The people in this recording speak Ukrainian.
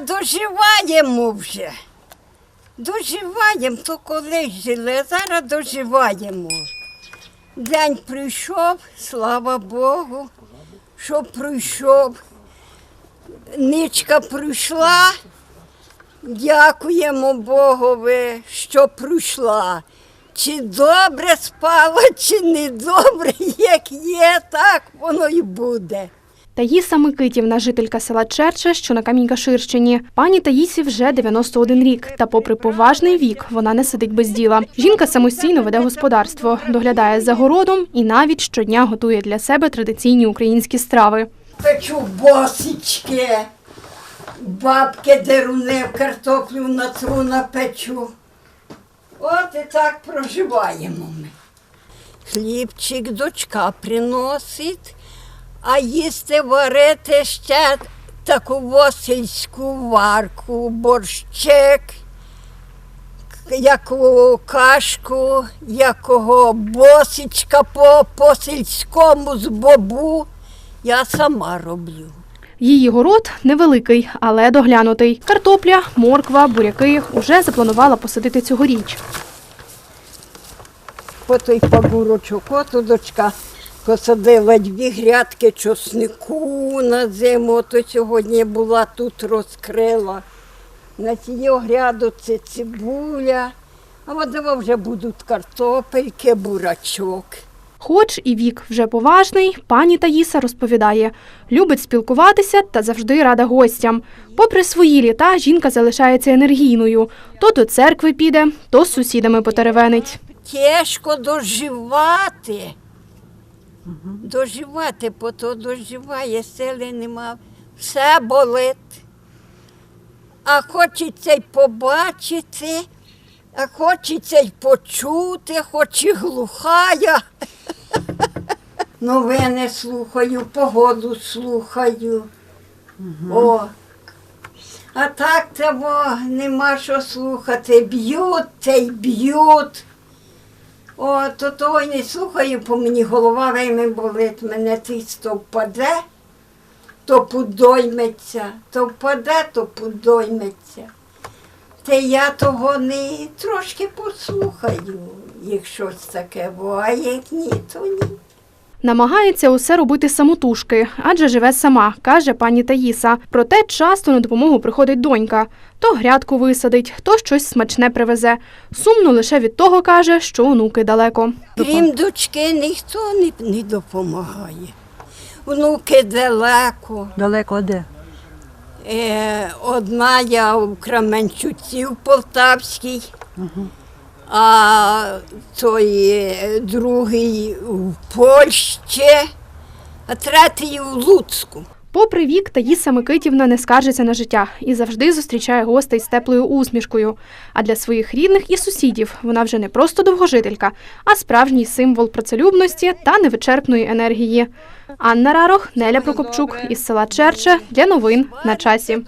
Доживаємо вже. Доживаємо, то колись жили, а зараз доживаємо. День прийшов, слава Богу, що прийшов. Нічка прийшла. Дякуємо Богові, що прийшла. Чи добре спала, чи не добре, як є, так воно і буде. Таїса Микитівна, жителька села Черче, що на Камінькаширщині. Пані Таїсі вже 91 рік, та попри поважний вік, вона не сидить без діла. Жінка самостійно веде господарство, доглядає за городом і навіть щодня готує для себе традиційні українські страви. Печу босички, бабки деруни, картоплю на тру напечу. От і так проживаємо ми. Хлібчик дочка приносить, а їсти варити ще таку сільську варку, борщик, яку кашку, якого босичка по, по сільському з бобу. Я сама роблю. Її город невеликий, але доглянутий. Картопля, морква, буряки уже запланувала посадити цьогоріч. По той пагурочок, от дочка посадила дві грядки чоснику на зиму, то сьогодні була тут розкрила. На цій гряду це цибуля, а от вже будуть картопельки, бурачок. Хоч і вік вже поважний, пані Таїса розповідає, любить спілкуватися та завжди рада гостям. Попри свої літа, жінка залишається енергійною. То до церкви піде, то з сусідами потеревенить. Тяжко доживати. Доживати, бо то доживає, сили нема. Все болить. А хочеться й побачити, а хочеться й почути, хоч і глухая. Новини слухаю, погоду слухаю. О. А так того нема що слухати. Б'ють та й б'ють. О, то того не слухаю, бо мені голова вельми болить, мене тисто впаде, то подойметься, то впаде, то подойметься. Та я того не трошки послухаю, як щось таке, бо а як ні, то ні. Намагається усе робити самотужки, адже живе сама, каже пані Таїса. Проте часто на допомогу приходить донька. То грядку висадить, то щось смачне привезе. Сумно лише від того каже, що онуки далеко. Крім дочки, ніхто не, не допомагає. Внуки далеко. Далеко де? Е, одна я в Кременчуці в Полтавській, а той е, другий в Польщі, а третій в Луцьку. Попри вік, Таїса Микитівна не скаржиться на життя і завжди зустрічає гостей з теплою усмішкою. А для своїх рідних і сусідів вона вже не просто довгожителька, а справжній символ працелюбності та невичерпної енергії. Анна Рарох, Неля Прокопчук із села Черче для новин на часі.